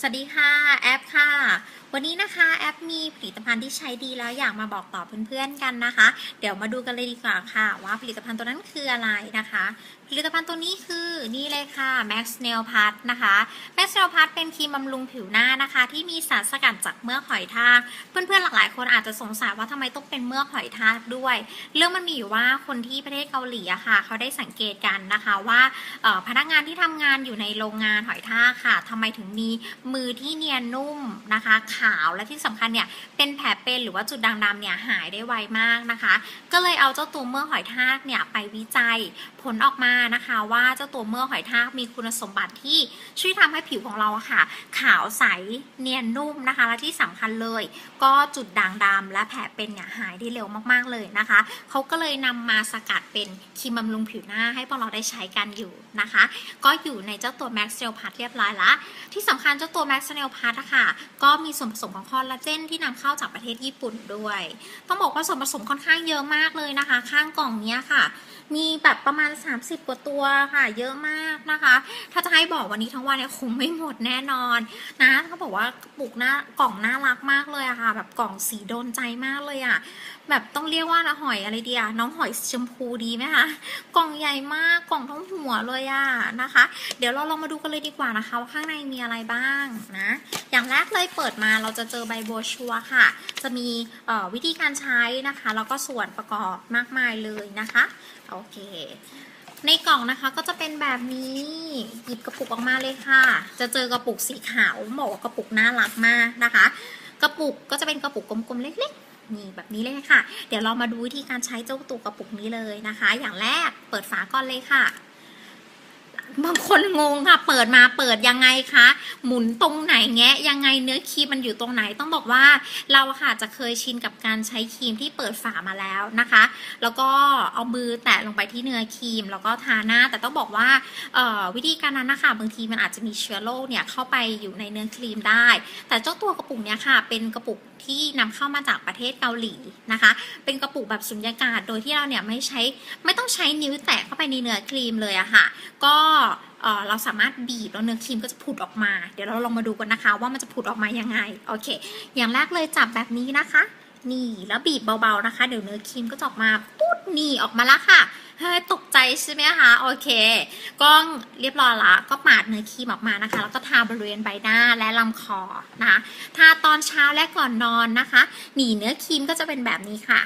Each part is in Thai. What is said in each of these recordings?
สวัสดีค่ะ แอปค่ะ วันนี้นะคะแอปมีผลิตภัณฑ์ที่ใช้ดีแล้วอยากมาบอกต่อเพื่อนๆกันนะคะ เดี๋ยวมาดูกันเลยดีกว่าค่ะ ว่าผลิตภัณฑ์ตัวนั้นคืออะไรนะคะ ผลิตภัณฑ์ตัวนี้คือนี่เลยค่ะ Max Nail p a t นะคะ Max Nail p a t เป็นครีมบำรุงผิวหน้านะคะ ที่มีสารสกัดจากเมือกหอยทาก เพื่อนๆหลากหลายคนอาจจะสงสัยว่าทำไมต้องเป็นเมือกหอยทากด้วย เรื่องมันมีอยู่ว่าคนที่ประเทศเกาหลีอะค่ะ เขาได้สังเกตกันนะคะว่าพนักงานที่ทำงานอยู่ในโรงงานหอยทากค่ะทำไมถึงมีมือที่เนียนนุ่มนะคะ ขาวและที่สำคัญเนี่ยเป็นแผลเป็นหรือว่าจุดด่างดำเนี่ยหายได้ไวมากนะคะ ก็เลยเอาเจ้าตัวเมือหอยทากเนี่ยไปวิจัยผลออกมานะคะ ว่าเจ้าตัวเมือหอยทากมีคุณสมบัติที่ช่วยทำให้ผิวของเราอะค่ะ ขาวใสเนียนนุ่มนะคะ และที่สำคัญเลย ก็จุดด่างดำและแผลเป็นเนี่ยหายได้เร็วมากๆเลยนะคะเขาก็เลยนำมาสกัดเป็นครีมบำรุงผิวหน้าให้พวกเราได้ใช้กันอยู่นะคะ ก็อยู่ในเจ้าตัว Max Gel Pad เรียบร้อยละที่สำคัญเจ้าตัว Max Gel Pad อะค่ะก็มีส่วนผสมของคอลลาเจนที่นำเข้าจากประเทศญี่ปุ่นด้วย ต้องบอกว่าส่วนผสมค่อนข้างเยอะมากเลยนะคะ ข้างกล่องเนี้ยค่ะมีแบบประมาณ 30 กว่าตัวค่ะ เยอะมากนะคะ ถ้าจะให้บอกวันนี้ทั้งวันเนี่ยคงไม่หมดแน่นอนนะเขาบอกว่ากระปุกหน้ากล่องน่ารักมากเลยอะค่ะ แบบกล่องสีโดนใจมากเลยอะแบบต้องเรียกว่าหอยอะไรดีอะน้องหอยชมพูดีไหมคะกล่องใหญ่มากกล่องทั้งหัวเลยอะนะคะ เดี๋ยวเราลองมาดูกันเลยดีกว่านะคะว่าข้างในมีอะไรบ้างนะ อย่างแรกเลยเปิดมาเราจะเจอใบโบชัวค่ะ จะมีวิธีการใช้นะคะแล้วก็ส่วนประกอบมากมายเลยนะคะโอเค ในกล่องนะคะก็จะเป็นแบบนี้ หยิบกระปุกออกมาเลยค่ะ จะเจอกระปุกสีขาวบอกว่ากระปุกน่ารักมากนะคะ กระปุกก็จะเป็นกระปุกกลมๆเล็กๆนี่แบบนี้เลยค่ะ เดี๋ยวเรามาดูวิธีการใช้เจ้าตัวกระปุกนี้เลยนะคะ อย่างแรกเปิดฝาก่อนเลยค่ะ บางคนงงค่ะ เปิดมาเปิดยังไงคะ หมุนตรงไหนแงะยังไงเนื้อครีมมันอยู่ตรงไหนต้องบอกว่าเราค่ะจะเคยชินกับการใช้ครีมที่เปิดฝามาแล้วนะคะ แล้วก็เอามือแตะลงไปที่เนื้อครีม แล้วก็ทาหน้า แต่ต้องบอกว่าวิธีการนั้นนะคะบางทีมันอาจจะมีเชื้อโรคเนี่ยเข้าไปอยู่ในเนื้อครีมได้ แต่เจ้าตัวกระปุกเนี้ยค่ะ เป็นกระปุกที่นำเข้ามาจากประเทศเกาหลีนะคะ เป็นกระปุกแบบสุญญากาศโดยที่เราเนี่ยไม่ใช้ไม่ต้องใช้นิ้วแตะเข้าไปในเนื้อครีมเลยอะค่ะ ก็เอ่อเราสามารถบีบแล้วเนื้อครีมก็จะผุดออกมา เดี๋ยวเราลองมาดูกันนะคะ ว่ามันจะผุดออกมายังไงโอเค อย่างแรกเลยจับแบบนี้นะคะ นี่แล้วบีบเบาๆนะคะ เดี๋ยวเนื้อครีมก็จะออกมาปุ๊ดนี่ออกมาล้วค่ะเฮ้ยตกใจใช่ไหมคะโอเคกล้องเรียบร้อยละก็ปาดเนื้อครีมออกมานะคะ แล้วก็ทาบริเวณใบหน้าและลำคอนะคะทาตอนเช้าและก่อนนอนนะคะ หนีเนื้อครีมก็จะเป็นแบบนี้ค่ะ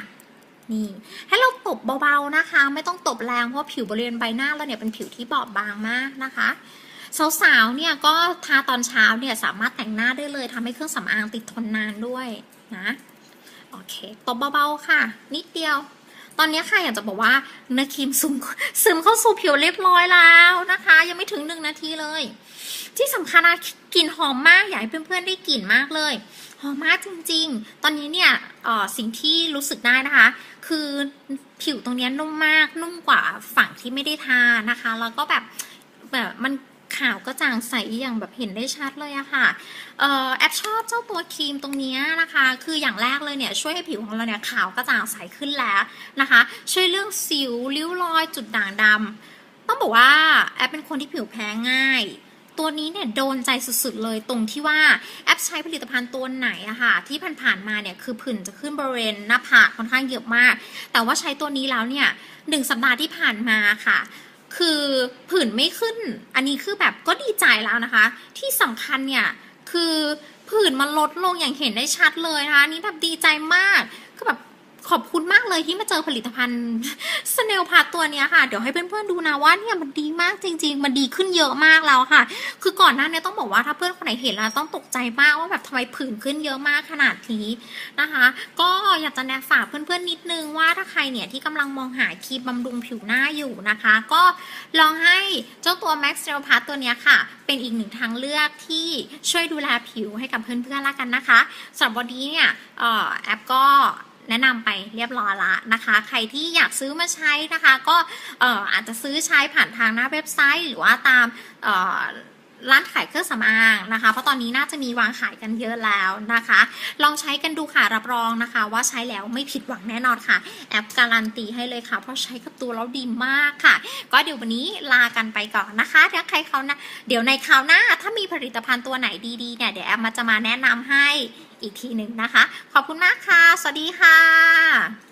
นี่ให้เราตบเบาๆนะคะ ไม่ต้องตบแรงเพราะผิวบริเวณใบหน้าเราเนี่ยเป็นผิวที่บอบบางมากนะคะสาวๆเนี่ยก็ทาตอนเช้าเนี่ยสามารถแต่งหน้าได้เลยทำให้เครื่องสำอางติดทนนานด้วยนะ โอเคตบเบาๆค่ะ นิดเดียว ตอนนี้ค่ะอยากจะบอกว่าเนื้อครีมซึมซึมเข้าสู่ผิวเรียบร้อยแล้วนะคะ ยังไม่ถึงหนึ่งนาทีเลย ที่สำคัญนะกลิ่นหอมมากอยากให้เพื่อนๆได้กลิ่นมากเลยหอมมากจริงๆ ตอนนี้เนี่ยสิ่งที่รู้สึกได้นะคะ คือผิวตรงนี้นุ่มมากนุ่มกว่าฝั่งที่ไม่ได้ทานะคะ แล้วก็แบบแบบมัน ขาวก็จางใสอย่างแบบเห็นได้ชัดเลยอะค่ะออแอปชอบเจ้าตัวครีมตรงนี้นะคะ คืออย่างแรกเลยเนี่ยช่วยให้ผิวของเราเนี่ยขาวกระจ่างใสขึ้นแล้วนะคะ ช่วยเรื่องสิวริ้วรอยจุดด่างดำต้องบอกว่าแอปเป็นคนที่ผิวแพ้ง่าย ตัวนี้เนี่ยโดนใจสุดๆเลยตรงที่ว่าแอปใช้ผลิตภัณฑ์ตัวไหนอะค่ะที่ผ่านๆมาเนี่ยคือผื่นจะขึ้นบริเวณหน้าผากค่อนข้างเยอะมาก แต่ว่าใช้ตัวนี้แล้วเนี่ยหนึ่งสัปดาห์ที่ผ่านมาค่ะ คือผื่นไม่ขึ้น อันนี้คือแบบก็ดีใจแล้วนะคะ ที่สำคัญเนี่ยคือผื่นมันลดลงอย่างเห็นได้ชัดเลยนะคะนนี่แบบดีใจมากคือแบบ ขอบคุณมากเลยที่มาเจอผลิตภัณฑ์สเนลพาตัวนี้ค่ะ เดี๋ยวให้เพื่อนๆดูนะว่าเนี่ยมันดีมากจริง ๆ มันดีขึ้นเยอะมากแล้วค่ะ คือก่อนหน้านี้ต้องบอกว่าถ้าเพื่อนคนไหนเห็นแล้วต้องตกใจมากว่าแบบทำไมผื่นขึ้นเยอะมากขนาดนี้นะคะ ก็อยากจะแนะฝากเพื่อนๆนิดนึงว่าถ้าใครเนี่ยที่กำลังมองหาครีมบำรุงผิวหน้าอยู่นะคะ ก็ลองให้เจ้าตัว Max Gel Pad ตัวนี้ค่ะ เป็นอีกหนึ่งทางเลือกที่ช่วยดูแลผิวให้กับเพื่อนๆละกันนะคะสำหรับวันนี้เนี่ยออแอปก็ แนะนำไปเรียบร้อยละนะคะ ใครที่อยากซื้อมาใช้นะคะ ก็อาจจะซื้อใช้ผ่านทางหน้าเว็บไซต์ หรือว่าตาม ร้านขายเครื่องสำอางนะคะ เพราะตอนนี้น่าจะมีวางขายกันเยอะแล้วนะคะ ลองใช้กันดูค่ะรับรองนะคะ ว่าใช้แล้วไม่ผิดหวังแน่นอนค่ะ แอปการันตีให้เลยค่ะ เพราะใช้กับตัวแล้วดีมากค่ะ ก็เดี๋ยววันนี้ลากันไปก่อนนะคะเดี๋ยวใครเขานะเดี๋ยวในคราวหน้า ถ้ามีผลิตภัณฑ์ตัวไหนดีๆเนี่ยเดี๋ยวแอปมาจะมาแนะนำให้อีกทีหนึ่งนะคะ ขอบคุณมากค่ะ สวัสดีค่ะ